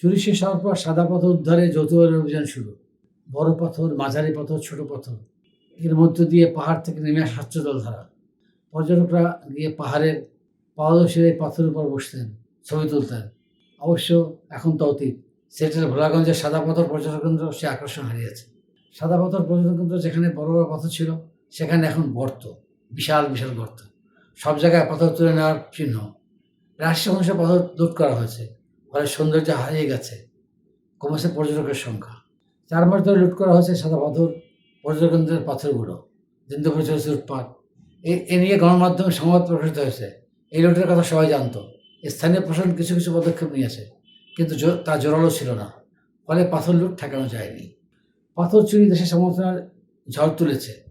চুরি শেষ হওয়ার পর সাদা পাথর উদ্ধারে যৌথভাবে অভিযান শুরু। বড় পাথর, মাঝারি পাথর, ছোট পাথর। এর মধ্য দিয়ে পাহাড় থেকে নেমে স্বচ্ছ জলধারা পর্যটকরা গিয়ে পাহাড়ের পাদশীর এই পাথরের উপর বসতেন, ছবি তুলতেন। অবশ্য এখন তো অতীত। সেটের ভোলাগঞ্জের সাদা পাথর পর্যটন কেন্দ্র সে আকর্ষণ হারিয়েছে সাদা পাথর পর্যটন কেন্দ্র যেখানে বড় বড় পাথর ছিল, সেখানে এখন গর্ত, বিশাল বিশাল গর্ত। সব জায়গায় পাথর তুলে নেওয়ার চিহ্ন। রাষ্ট্রীয় অংশে পাথর লুট করা হয়েছে। ফলে সৌন্দর্য হারিয়ে গেছে। কমেছে পর্যটকের সংখ্যা। চার মাস ধরে লুট করা হয়েছে সাদা পাথর পর্যটন কেন্দ্রের পাথরগুলো দিন দুপুরে চলেছে লুটপাট। এ- নিয়ে গণমাধ্যমে সংবাদ প্রকাশিত হয়েছে। এই লুটের কথা সবাই জানতো। স্থানীয় প্রশাসন কিছু কিছু পদক্ষেপ নিয়েছে কিন্তু তা জোরালো ছিল না। ফলে পাথর লুট ঠেকানো যায়নি। পাথর চুরি দেশের সমালোচনার ঝড় তুলেছে।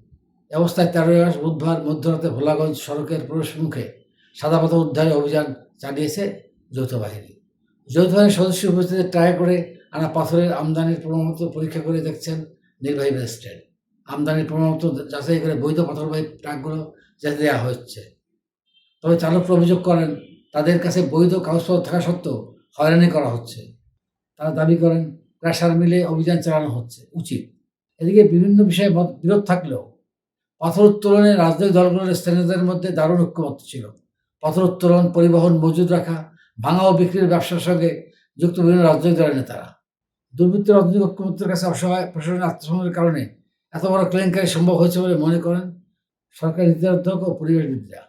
অবস্থায় তেরোই মাস বুধবার মধ্যরাতে ভোলাগঞ্জ সড়কের প্রবেশ মুখে সাদা পাথর উদ্ধারে অভিযান চালিয়েছে যৌথ বাহিনী। যৌথ বাহিনীর সদস্য উপস্থিতি ট্রাই করে আনা পাথরের আমদানির প্রমাণপত্র পরীক্ষা করে দেখছেন নির্বাহী ম্যাজিস্ট্রেট। আমদানির প্রমাণপত্র যাচাই করে বৈধ পাথরবাহী ট্রাকগুলো যাতে দেওয়া হচ্ছে। তবে চালকরা অভিযোগ করেন, তাদের কাছে বৈধ কাগজপত্র থাকা সত্ত্বেও হয়রানি করা হচ্ছে। তারা দাবি করেন ক্র্যাশার মিলে অভিযান চালানো হচ্ছে, উচিত। এদিকে বিভিন্ন বিষয়ে বিরোধ থাকলেও পাথর উত্তোলনে রাজনৈতিক দলগুলোর স্থানীয়দের মধ্যে দারুণ ঐক্যমত্য ছিল। পাথর উত্তোলন, পরিবহন মজুদ রাখা ভাঙা ও বিক্রির ব্যবসার সঙ্গে যুক্ত বিভিন্ন রাজনৈতিক দলের নেতারা। দুর্বৃত্ত রাজনৈতিক ঐক্যমত্যের কাছে অসহায় প্রশাসনের আত্মসমর্পণের কারণে এত বড় কেলেঙ্কারি সম্ভব হয়েছে বলে মনে করেন সরকারি নীতিনির্ধারক ও পরিবেশবিদরা।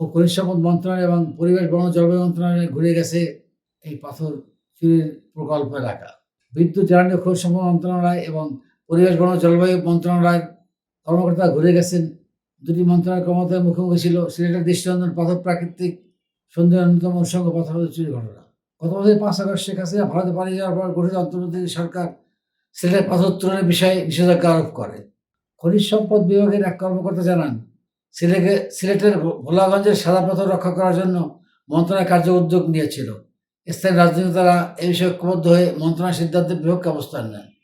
ও খনিজ সম্পদ মন্ত্রণালয় এবং পরিবেশ, বন জলবায়ু মন্ত্রণালয়ে ঘুরে গেছে এই পাথর চুরির প্রকল্প এলাকা। বিদ্যুৎ, জ্বালানি ও খনিজ সম্পদ মন্ত্রণালয় এবং পরিবেশ, বন জলবায়ু মন্ত্রণালয়ের কর্মকর্তা ঘুরে গেছেন। দুটি মন্ত্রণালয়ের কর্মকর্তার মুখোমুখি ছিল সিলেটের দৃষ্টিনন্দন পাথর প্রাকৃতিক সৌন্দর্য অন্যতম অনুষঙ্গ পাথর চুরির ঘটনা। গত বছর পাঁচ আগস্ট শেখ হাসিনা ভারতে পালিয়ে যাওয়ার পর গঠিত অন্তর্বর্তী সরকার সিলেটের পাথর বিষয়ে নিষেধাজ্ঞা আরোপ করে। খনিজ সম্পদ বিভাগের এক কর্মকর্তা জানান, সিলেটে, সিলেটের ভোলাগঞ্জের সাদা পাথর রক্ষা করার জন্য মন্ত্রণালয় কার্য উদ্যোগ নিয়েছিল। স্থানীয় রাজনীতিরা এই বিষয়ে ঐক্যবদ্ধ হয়ে মন্ত্রণালয় সিদ্ধান্তের বিপক্ষে অবস্থান নেন।